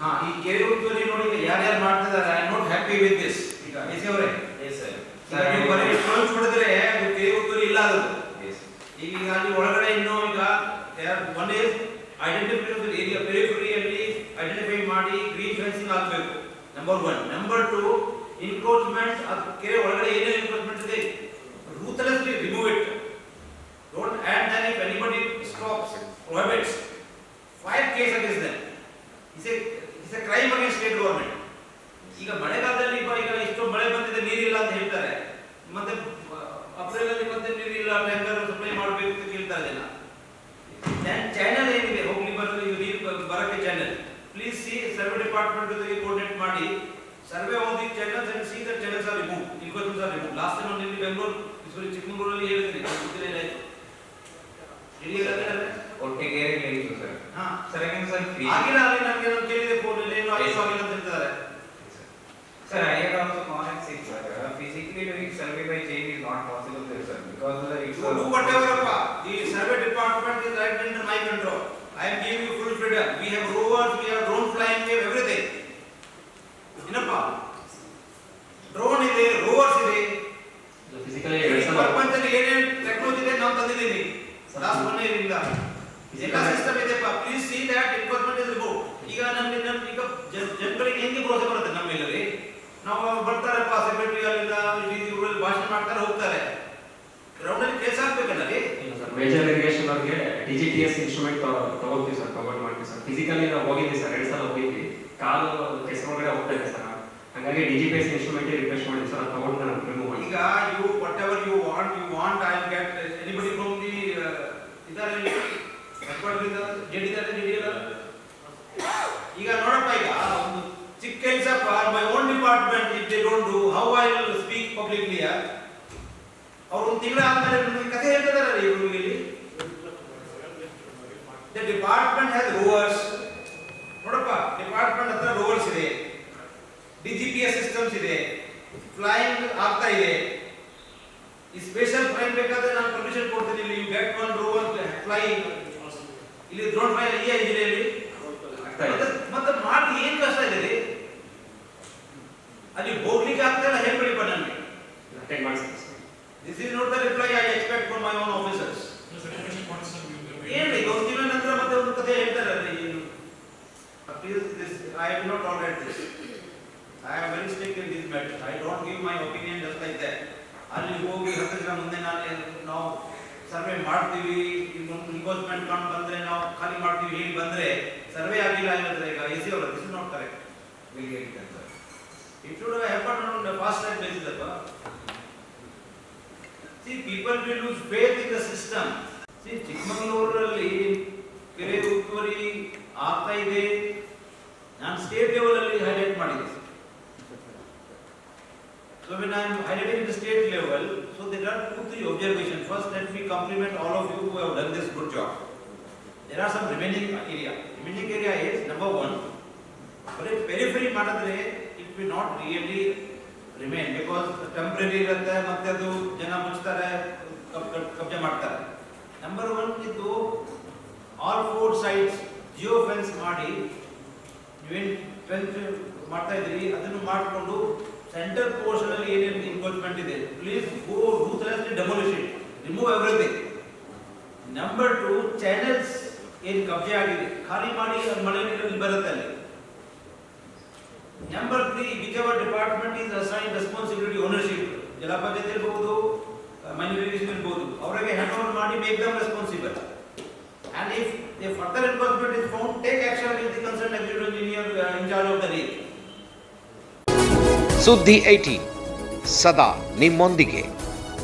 ಹಾ ಈ ಕೆರೆ ಉತ್ತುವರಿ ನೋಡಿ ಯಾರು ಯಾರ್ಯಾರು ಮಾಡ್ತಿದ್ದಾರೆ I not happy with this ಈಗ ಎಸ್ ಅವರೇ? Yes sir. ಸರ್ ನೀವು ಬರೀ ಕ್ಲೋಸ್ ಮಾಡಿದ್ರೆ ಅದು ಕೆರೆ ಉತ್ತುವರಿ ಇಲ್ಲ ಅದು. ಈಗ ಈಗ ಅಲ್ಲಿ ಒಳಗಡೆ ಇನ್ನೂ ಈಗ ಒನ್ ಇಸ್ ಐಡೆಂಟಿಫೈ ಏರಿಯಾ ಪೆರಿಫರಿಯಲ್ಲಿ ಐಡೆಂಟಿಫೈ ಮಾಡಿ ಗ್ರೀನ್ ಫೆನ್ಸಿಂಗ್ ಆಗಬೇಕು number one number two encroachment ಅದು ಕೆರೆ ಒಳಗಡೆ ಏನೇನು ಇನ್ಕ್ರೋಚ್ಮೆಂಟ್ ಇದೆ? Ruthlessly remove it don't add then if anybody stops prohibits five case against them is a is a crime against state government ಈಗ ಮಳೆಗಾಲದಲ್ಲಿ ಈಗ ಈಗ ಇಷ್ಟು ಮಳೆ ಬಂದಿದೆ ನೀರಿಲ್ಲ ಅಂತ ಹೇಳ್ತಾರೆ ಮತ್ತೆ ಅಪ್ರಿಲ್ ಅಲ್ಲಿ ಮತ್ತೆ ನೀರಿಲ್ಲ ಟ್ಯಾಂಕರ್ ಸಪ್ಲೈ ಮಾಡಬೇಕು ಅಂತ ಕೇಳ್ತಾರೆ ಜನ ಚಾನೆಲ್ ಏನಿದೆ? ಹೋಗ್ಲಿ ಬರಲಿ ಇದು ನೀರು ಬರಕ್ಕೆ channel please see survey department ಜೊತೆಗೆ ಕೋಆರ್ಡಿನೇಟ್ ಮಾಡಿ. Survey on the channels and see the channels are remove inquiries are remove last time ನಾನು ಇಲ್ಲಿ ಬೆಂಗಳೂರು ಸಾರಿ ಚಿಕ್ಕಮಗಳೂರಲ್ಲಿ ಹೇಳಿದ್ರಿ ಗೊತ್ತಿಲ್ಲ ಏನಾಯ್ತು ಒಟ್ಟಿಗೆ ಹೇಳಿದ್ದು ಸರ್. ಹಾ. ಸರ್ ಯಾಕಂದ್ರೆ ಸರ್? ಆಗಿಲ್ಲ ಅಲ್ಲಿ ನನಗೆ ನಾನು ಕೇಳಿದೆ ಫೋನಲ್ಲಿ ಏನು ಐಸ್ ಆಗಿಲ್ಲ ಅಂತ ಹೇಳ್ತಾರೆ sir I have also sick sir physically Physically survey by by is not there, sir, because uh, it's You do whatever, appa. The survey department is right under my control. I am giving you full freedom. We have rovers, we have drone flying, we have everything. ಏನಪ್ಪ drone ಇದೆ rovers ಇದೆ physically ಪ್ರಪಂಚದಲ್ಲಿ ಏನೇನು technology ಇದೆ ನಾವು ತಂದಿದ್ದೀವಿ last one year ಇಂದ ಎಲ್ಲ system ಇದೆಪ್ಪ please see that enforcement is remove ಈಗ ನಮಗೆ ನಮ್ಗೆ ಈಗ ಜನ- ಜನಗಳಿಗೆ ಹೆಂಗೆ ಭರೋಸೆ ಬರುತ್ತೆ ನಮ್ಮ ಅಲ್ಲಿ ನಾವು ಬರ್ತಾರಪ್ಪ ಸೆಕ್ರೆಟರಿ ಅಲ್ಲಿಂದ ಭಾಷಣ ಮಾಡ್ತಾರೆ ಹೋಗ್ತಾರೆ ಗ್ರೌಂಡ್ ಅಲ್ಲಿ ಕೆಲಸ ಆಗ್ಬೇಕಲ್ಲ ರೀ ಸರ್ ಮೇಜರ್ ಇರಿಗೇಷನ್ ಅವ್ರಿಗೆ D G T S instrument ತಗೋತೀವಿ ಸರ್ ಕವರ್ ಮಾಡ್ತೀವಿ ಸರ್. ಫಿಸಿಕಲಿ ನಾವು ಹೋಗಿದ್ವಿ ಸರ್, ಎರಡು ಸಲ ಹೋಗಿದ್ವಿ ಕಾಲು ಕೆಸರೊಳಗಡೆ ಹೋಗ್ತಾ ಇದೆ ಸರ್. ಹಾಗಾಗಿ D G P S instrument request ಮಾಡಿ ಸರ್, ಅದು ತಗೊಂಡು ನಾನು ರಿಮೂವ್ ಮಾಡಿ ಈಗ you whatever you want you want I get anybody from the ಇದಾರೆ ಜೆಡಿ ಇದಾರೆ ಜೆಡಿ ಇಲ್ಲ ಈಗ ನೋಡಪ್ಪ, ಈಗ ಒಂದು ಚಿಕ್ಕ ಕೆಲಸಪ್ಪ my own department if they don't do how I will speak publicly ಅವ್ರು ಒಂದು ತಿಂಗಳ ಆದ್ಮೇಲೆ ನಮಗೆ ಕಥೆ ಹೇಳ್ತಿದಾರೆ ಇವರು ಇಲ್ಲಿ? ದ ಡಿಪಾರ್ಟ್ಮೆಂಟ್ ಹ್ಯಾಸ್ ರೋವರ್ಸ್ ನೋಡಪ್ಪ ಡಿಪಾರ್ಟ್ಮೆಂಟ್ ಹತ್ರ ರೋವರ್ಸ್ ಇದೆ. ಡಿಜಿಪಿಎಸ್ ಸಿಸ್ಟಮ್ಸ್ ಇದೆ. ಫ್ಲೈಯಿಂಗ್ ಆಗ್ತಾ ಇದೆ. ಈ ಸ್ಪೆಷಲ್ ಫ್ಲೈಯಿಂಗ್ ಬೇಕಾದ್ರೆ ನಾನು ಪರ್ಮಿಷನ್ ಕೊಡ್ತೀನಿ ಇಲ್ಲಿ. You get one rover flying ಇಲ್ಲಿ ಡ್ರೋನ್ ಫ್ಲೈ ಇದೆಯಾ ಇದೆ. ಮತ್ತೆ- ಮಾಡಿ ಏನ್ ಕಷ್ಟ ಇದೆ ರೀ ಅಲ್ಲಿ ಹೋಗ್ಲಿಕ್ಕೆ ಆಗ್ತಾ ಇಲ್ಲ ಹೇಳ್ಬಿಡಿಪ್ಪ ನನಗೆ attend is not this is I expect from my own officers ಏನ್ರಿ ತಿಂಗಳ ನಂತರ ಮತ್ತೆ ಒಂದು ಕಥೆ ಹೇಳ್ತಾರಲ್ರಿ please this I will not tolerate this I am very stick in this matter I don't give my opinion just that ಅಲ್ಲಿ ಹೋಗಿ ಹತ್ತು ದಿನ ಮುಂದೆ ನಾನು ನಾವು ಸರ್ವೆ ಮಾಡ್ತೀವಿ ಇನ್ವೆಸ್ಟ್ಮೆಂಟ್ ಕಾಣ್ ಬಂದ್ರೆ ನಾವು ಖಾಲಿ ಮಾಡ್ತೀವಿ, ಹೇಗೆ ಬಂದ್ರೆ ಸರ್ವೆ ಆಗಿಲ್ಲ ಹೇಳಿದ್ರೆ ಈಗ ಎಸಿ ಅವರ this not correct. It should happen on fast time basis See people will lose faith in the system see ಚಿಕ್ಕಮಗಳೂರಲ್ಲಿ ಕೆರೆ ಉತ್ತುವರಿ ಆಗ್ತಾ ಇದೆ ನಾನು ಸ್ಟೇಟ್ ಲೆವೆಲ್ ಅಲ್ಲಿ ಹೈಲೈಟ್ ಮಾಡಿದೆ So when I am highlighting the state level, so there are two, three observations. First, let me compliment all of you who have done this good job. There are some remaining area. Remaining area is number one, ಬರೀ periphery ಮಾಡಿದ್ರೆ it we not really remain because temporary ಇರುತ್ತೆ, ಮತ್ತೆ ಅದು ಜನ ಮುಚ್ತಾರೆ, ಕಬ್- ಕಬ್- ಕಬ್ಜೆ ಮಾಡ್ತಾರೆ. ನಂಬರ್ ಒನ್ ಇದ್ದು all four sides geo fence ಮಾಡಿ ನೀವೇನು ಫೆನ್ಸ್ ಮಾಡ್ತಾ ಇದ್ದೀರಿ, ಅದನ್ನು ಮಾಡಿಕೊಂಡು ಸೆಂಟರ್ ಪೋರ್ಷನ್ ಅಲ್ಲಿ ಏನೇನು ಇನ್ಕ್ರೋಚ್ಮೆಂಟ್ ಇದೆ please go ruthlessly demolish it remove everything number two channels ಏನು ಕಬ್ಜೆ ಆಗಿದೆ, ಖಾಲಿ ಮಾಡಿ ಮಳೆ ನೀರಲ್ಲಿ ಬರುತ್ತೆ ಅಲ್ಲಿ. Number three which our department is assign responsibility ownership ಜಲ ಪಂಚಾಯತ್ ಇರ್ಬೋದು ಮೈನಿರೇಷನ್ ಇರ್ಬೋದು. ಅವರಿಗೆ ಹ್ಯಾಂಡ್ ಓವರ್ ಮಾಡಿ make them responsible and if the further enforcement is found take action with the concern executive engineer in charge of the ರೀ ಸುದ್ದಿ eighty ಸದಾ ನಿಮ್ಮೊಂದಿಗೆ.